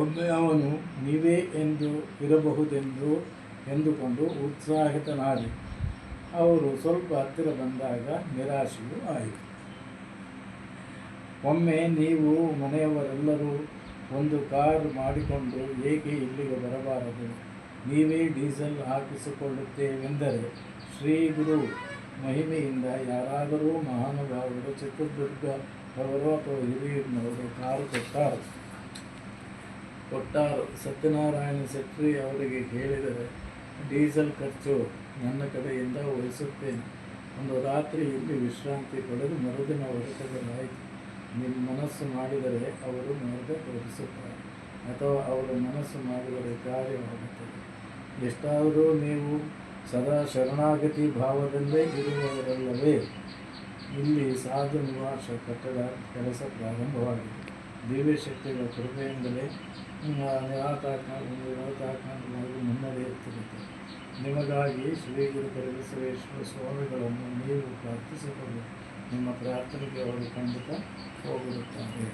ಒಮ್ಮೆ ಅವನು, ನೀವೇ ಎಂದು ಇರಬಹುದೆಂದು ಎಂದುಕೊಂಡು ಉತ್ಸಾಹಿತನಾದೆ ಅವರು ಸ್ವಲ್ಪ ಹತ್ತಿರ ಬಂದಾಗ ನಿರಾಶೆಯೂ ಆಯಿತು. ಒಮ್ಮೆ ನೀವು ಮನೆಯವರೆಲ್ಲರೂ ಒಂದು ಕಾರ್ ಮಾಡಿಕೊಂಡು ಏಕೆ ಇಲ್ಲಿಗೆ ಬರಬಾರದು? ನೀವೇ ಡೀಸೆಲ್ ಹಾಕಿಸಿಕೊಳ್ಳುತ್ತೇವೆಂದರೆ ಶ್ರೀ ಗುರು ಮಹಿಮೆಯಿಂದ ಯಾರಾದರೂ ಮಹಾನುಭಾವರು, ಚಿತ್ರದುರ್ಗ ಅವರು ಅಥವಾ ಹಿರಿಯೂರಿನವರು ಕಾರು ಕೊಟ್ಟಾರು. ಕೊಟ್ಟಾರು. ಸತ್ಯನಾರಾಯಣ ಶೆಟ್ಟಿ ಅವರಿಗೆ ಹೇಳಿದರೆ, ಡೀಸೆಲ್ ಖರ್ಚು ನನ್ನ ಕಡೆಯಿಂದ ವಹಿಸುತ್ತೇನೆ ಒಂದು ರಾತ್ರಿ ಇಲ್ಲಿ ವಿಶ್ರಾಂತಿ ಪಡೆದು ಮರುದಿನ ಹೊರಟಗಲಾಯಿತು ನಿಮ್ಮ ಮನಸ್ಸು ಮಾಡಿದರೆ ಅವರು ಮಾರ್ಗ ತೋರಿಸುತ್ತಾರೆ ಅಥವಾ ಅವರು ಮನಸ್ಸು ಮಾಡಿದರೆ ಕಾರ್ಯವಾಗುತ್ತದೆ. ಎಷ್ಟಾದರೂ ನೀವು ಸದಾ ಶರಣಾಗತಿ ಭಾವದಲ್ಲೇ ಇರುವವರಲ್ಲವೇ? ಇಲ್ಲಿ ಸಾಧು ನಿವಾಸ ಕಟ್ಟಡ ಕೆಲಸ ಪ್ರಾರಂಭವಾಗಿದೆ. ದಿವ್ಯಶಕ್ತಿಗಳ ಕೃಪೆಯಿಂದಲೇ ನಿರಾತಾಕ ನಿರಾತಾಕಾಂತವಾಗಿ ಮುನ್ನಡೆಯುತ್ತಿರುತ್ತದೆ ನಿಮಗಾಗಿ ಶ್ರೀ ಗುರು ಕರಬಸವೇಶ್ವರ ಸ್ವಾಮಿಗಳನ್ನು ನೀವು ಪ್ರಾರ್ಥಿಸಿಕೊಂಡು ನಿಮ್ಮ ಪ್ರಾರ್ಥನೆಗೆ ಅವರು ಖಂಡಿತ ಹೋಗಿರುತ್ತಾರೆ